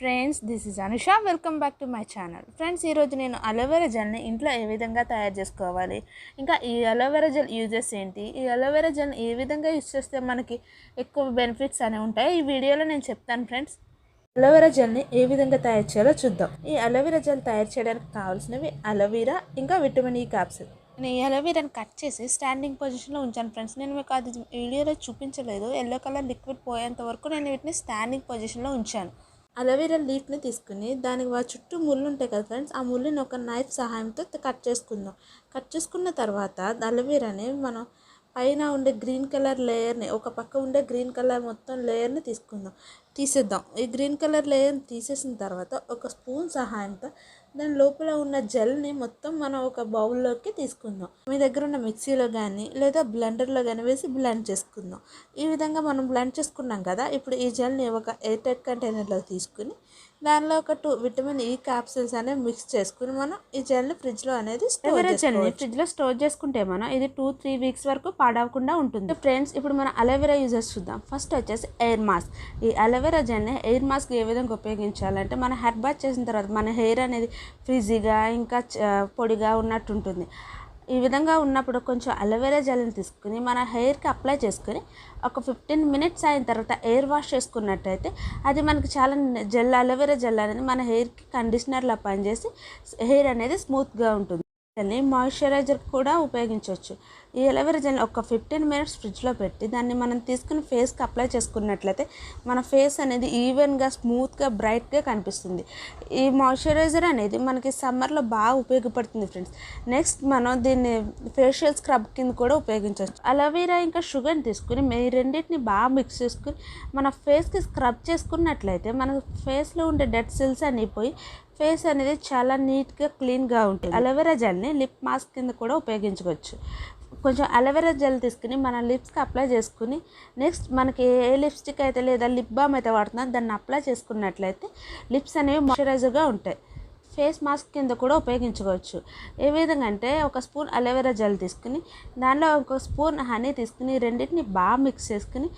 Friends this is Anusha. Welcome back to my channel friends ఈరోజు నేను aloe vera జెల్ని ఇంట్లో ఏ విధంగా తయారు చేసుకోవాలి? ఇంకా ఈ అలోవెరా జెల్ యూజెస్ ఏంటి? ఈ అలోవెరా జెల్ని ఏ విధంగా యూజ్ చేస్తే మనకి ఎక్కువ బెనిఫిట్స్ అనేవి ఉంటాయి? ఈ వీడియోలో నేను చెప్తాను ఫ్రెండ్స్. అలోవెరా జెల్ని ఏ విధంగా తయారు చేయాలో చూద్దాం. ఈ అలోవెరా జెల్ తయారు చేయడానికి కావాల్సినవి అలోవెరా ఇంకా విటమిన్ ఈ క్యాప్సిల్ నేను ఈ అలోవెరాని కట్ చేసి స్టాండింగ్ పొజిషన్లో ఉంచాను ఫ్రెండ్స్. నేను మీకు అది వీడియోలో చూపించలేదు. ఎల్లో కలర్ లిక్విడ్ పోయేంత వరకు నేను వీటిని స్టాండింగ్ పొజిషన్లో ఉంచాను. అలోవెరా లీఫ్ని తీసుకుని దానికి చుట్టూ ముళ్ళు ఉంటాయి కదా ఫ్రెండ్స్ ఆ ముళ్ళుని ఒక నైఫ్ సహాయంతో కట్ చేసుకుందాం. కట్ చేసుకున్న తర్వాత అలోవెరాని మనం పైన ఉండే గ్రీన్ కలర్ లేయర్ని ఒక పక్క ఉండే గ్రీన్ కలర్ మొత్తం లేయర్ని తీసుకుందాం. తీసేద్దాం. ఈ గ్రీన్ కలర్ లేయర్ని తీసేసిన తర్వాత ఒక స్పూన్ సహాయంతో దాని లోపల ఉన్న జెల్ని మొత్తం మనం ఒక బౌల్లోకి తీసుకుందాం. మీ దగ్గర ఉన్న మిక్సీలో కానీ లేదా బ్లెండర్లో కానీ వేసి బ్లెండ్ చేసుకుందాం. ఈ విధంగా మనం బ్లెండ్ చేసుకున్నాం కదా ఇప్పుడు ఈ జెల్ని ఒక ఎయిర్ టైట్ కంటైనర్లో తీసుకుని దానిలో ఒక టూ విటమిన్ ఈ క్యాప్సిల్స్ అనేవి మిక్స్ చేసుకుని మనం ఈ జెల్ని ఫ్రిడ్జ్లో అనేది స్టోర్ జెల్ని ఫ్రిడ్జ్లో స్టోర్ చేసుకుంటే మనం ఇది టూ త్రీ వీక్స్ వరకు పాడవకుండా ఉంటుంది. ఫ్రెండ్స్ ఇప్పుడు మనం అలోవెరా యూజెస్ చూద్దాం. ఫస్ట్ వచ్చేసి ఎయిర్ మాస్క్ ఈ అలోవెరా జెల్ని ఎయిర్ మాస్క్ ఏ విధంగా ఉపయోగించాలంటే మన హెడ్ బాత్ చేసిన తర్వాత మన హెయిర్ అనేది ఫ్రిజీగా ఇంకా చ- పొడిగా ఉన్నట్టు ఉంటుంది ఈ విధంగా ఉన్నప్పుడు కొంచెం అలోవెరా జెల్ని తీసుకుని మన హెయిర్కి అప్లై చేసుకుని ఒక ఫిఫ్టీన్ మినిట్స్ అయిన తర్వాత ఎయిర్ వాష్ చేసుకున్నట్టయితే అది మనకి చాలా జెల్ అలోవెరా జెల్ అనేది మన హెయిర్కి కండిషనర్లా పనిచేసి హెయిర్ అనేది స్మూత్గా ఉంటుంది. దాన్ని మాయిశ్చరైజర్ కూడా ఉపయోగించవచ్చు. ఈ ఎలవేరా జెల్ని ఒక ఫిఫ్టీన్ మినిట్స్ ఫ్రిడ్జ్లో పెట్టి దాన్ని మనం తీసుకుని ఫేస్కి అప్లై చేసుకున్నట్లయితే మన ఫేస్ అనేది ఈవెన్గా స్మూత్గా బ్రైట్గా కనిపిస్తుంది. ఈ మాయిశ్చరైజర్ అనేది మనకి సమ్మర్లో బాగా ఉపయోగపడుతుంది ఫ్రెండ్స్ నెక్స్ట్ మనం దీన్ని ఫేషియల్ స్క్రబ్ కింద కూడా ఉపయోగించవచ్చు. అలోవెరా ఇంకా షుగర్ని తీసుకుని మీ రెండింటిని బాగా మిక్స్ చేసుకుని మన ఫేస్కి స్క్రబ్ చేసుకున్నట్లయితే మన ఫేస్లో ఉండే డెడ్ సెల్స్ అన్నీ పోయి ఫేస్ అనేది చాలా నీట్గా క్లీన్గా ఉంటుంది. అలోవెరా జెల్ని లిప్ మాస్క్ కింద కూడా ఉపయోగించుకోవచ్చు. కొంచెం అలోవెరా జెల్ తీసుకుని మన లిప్స్కి అప్లై చేసుకుని నెక్స్ట్ మనకి ఏ లిప్స్టిక్ అయితే లేదా లిప్ బామ్ అయితే వాడుతుందో దాన్ని అప్లై చేసుకున్నట్లయితే లిప్స్ అనేవి మాయిశ్చరైజర్గా ఉంటాయి. ఫేస్ మాస్క్ కింద కూడా ఉపయోగించుకోవచ్చు. ఏ విధంగా అంటే ఒక స్పూన్ అలోవెరా జెల్ తీసుకుని దానిలో ఒక స్పూన్ హనీ తీసుకుని రెండింటిని బాగా మిక్స్ చేసుకుని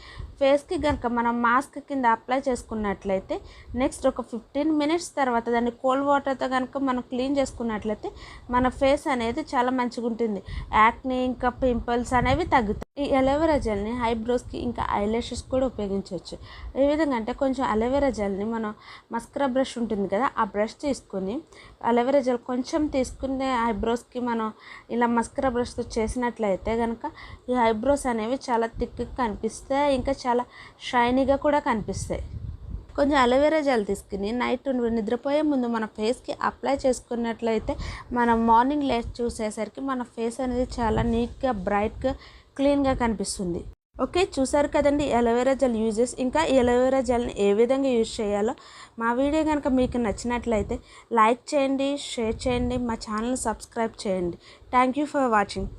ఫేస్కి కనుక మనం మాస్క్ కింద అప్లై చేసుకున్నట్లయితే నెక్స్ట్ ఒక ఫిఫ్టీన్ మినిట్స్ తర్వాత దాన్ని కోల్డ్ వాటర్తో కనుక మనం క్లీన్ చేసుకున్నట్లయితే మన ఫేస్ అనేది చాలా మంచిగా ఉంటుంది యాక్ని ఇంకా పింపుల్స్ అనేవి తగ్గుతాయి. ఈ అలోవెరా జెల్ని ఐబ్రోస్కి ఇంకా ఐలాషెస్ కూడా ఉపయోగించవచ్చు. ఏ విధంగా అంటే కొంచెం అలోవెరా జెల్ని మనం మస్కరా బ్రష్ ఉంటుంది కదా ఆ బ్రష్ తీసుకుని అలోవెరా జెల్ కొంచెం తీసుకునే ఐబ్రోస్కి మనం ఇలా మస్కరా బ్రష్తో చేసినట్లయితే కనుక ఈ ఐబ్రోస్ అనేవి చాలా థిక్గా కనిపిస్తాయి ఇంకా చాలా షైనీగా కూడా కనిపిస్తాయి. కొంచెం అలోవెరా జెల్ తీసుకుని నైట్ నిద్రపోయే ముందు మన ఫేస్కి అప్లై చేసుకున్నట్లయితే మనం మార్నింగ్ లేచి చూసేసరికి మన ఫేస్ అనేది చాలా నీట్గా బ్రైట్గా క్లీన్గా కనిపిస్తుంది. ఓకే చూసారు కదండి అలోవెరా జెల్ యూజెస్. ఇంకా ఈ జెల్ని ఏ విధంగా యూజ్ చేయాలో మా వీడియో కనుక మీకు నచ్చినట్లయితే లైక్ చేయండి షేర్ చేయండి మా ఛానల్ సబ్స్క్రైబ్ చేయండి. Thank you for watching.